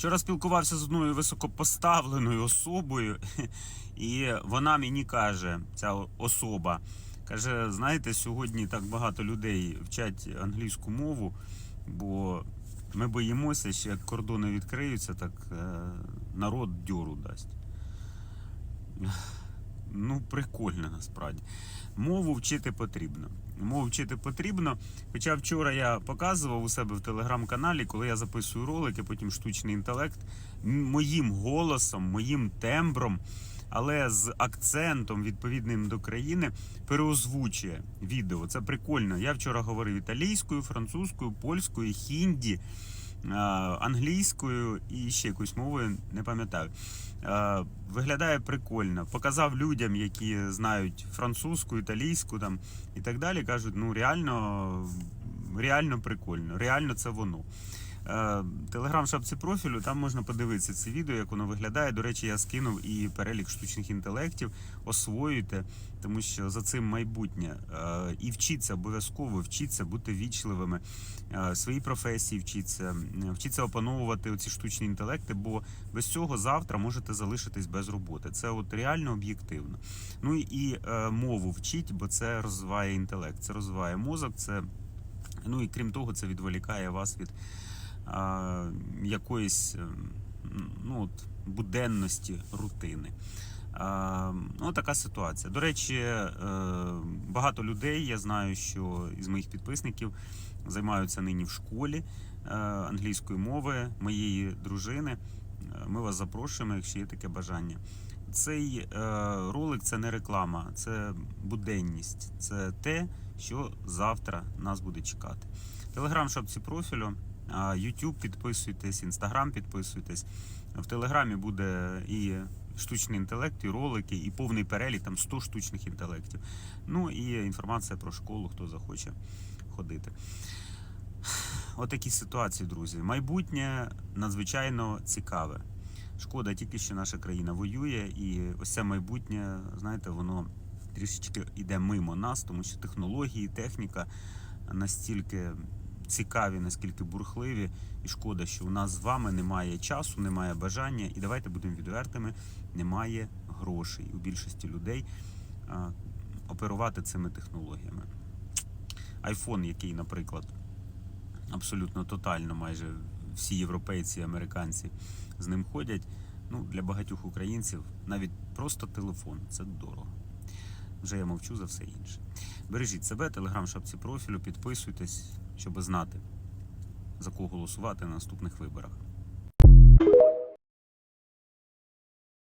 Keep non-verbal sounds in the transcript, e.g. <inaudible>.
Вчора спілкувався з одною високопоставленою особою, <laughs> і вона мені каже, ця особа, каже: знаєте, сьогодні так багато людей вчать англійську мову, бо ми боїмося, що як кордони відкриються, так е, народ дьору дасть. Ну, прикольно насправді. Мову вчити потрібно. Мову вчити потрібно. Хоча вчора я показував у себе в телеграм-каналі, коли я записую ролики, потім штучний інтелект, моїм голосом, моїм тембром, але з акцентом відповідним до країни переозвучує відео. Це прикольно. Я вчора говорив італійською, французькою, польською, хінді. Е, Англійською і ще якоюсь мовою не пам'ятаю. Е, Виглядає прикольно. Показав людям, які знають французьку, італійську там і так далі. Кажуть, ну реально, реально прикольно, реально це воно. Е, Телеграм шапці профілю, там можна подивитися це відео, як воно виглядає. До речі, я скинув і перелік штучних інтелектів. Освоюйте, тому що за цим майбутнє. Е, І вчіться обов'язково, вчіться бути вічливими, е, своїй професії вчіться, вчіться опановувати ці штучні інтелекти, бо без цього завтра можете залишитись без роботи. Це от реально об'єктивно. Ну і, е, мову вчіть, бо це розвиває інтелект, це розвиває мозок, це ну і крім того, це відволікає вас від якоїсь е, ну, от, буденності, рутини. Ну, така ситуація. До речі, е, багато людей, я знаю, що із моїх підписників займаються нині в школі е, англійської мови моєї дружини. Ми вас запрошуємо, якщо є таке бажання. Цей ролик це не реклама, це буденність, це те, що завтра нас буде чекати. Телеграм шапці профілю, YouTube підписуйтесь, Інстаграм підписуйтесь. В Телеграмі буде і штучний інтелект, і ролики, і повний перелік, там 100 штучних інтелектів. Ну і інформація про школу, хто захоче ходити. Отакі ситуації, друзі. Майбутнє надзвичайно цікаве. Шкода тільки, що наша країна воює, і ось це майбутнє, знаєте, воно трішечки йде мимо нас, тому що технології, техніка настільки цікаві, наскільки бурхливі, і шкода, що у нас з вами немає часу, немає бажання, і давайте будемо відвертими, немає грошей у більшості людей а, оперувати цими технологіями. Айфон, який, наприклад, абсолютно тотально майже всі європейці і американці з ним ходять. Ну, для багатьох українців навіть просто телефон це дорого. Вже я мовчу за все інше. Бережіть себе, телеграм шапці профілю, підписуйтесь, щоб знати, за кого голосувати на наступних виборах.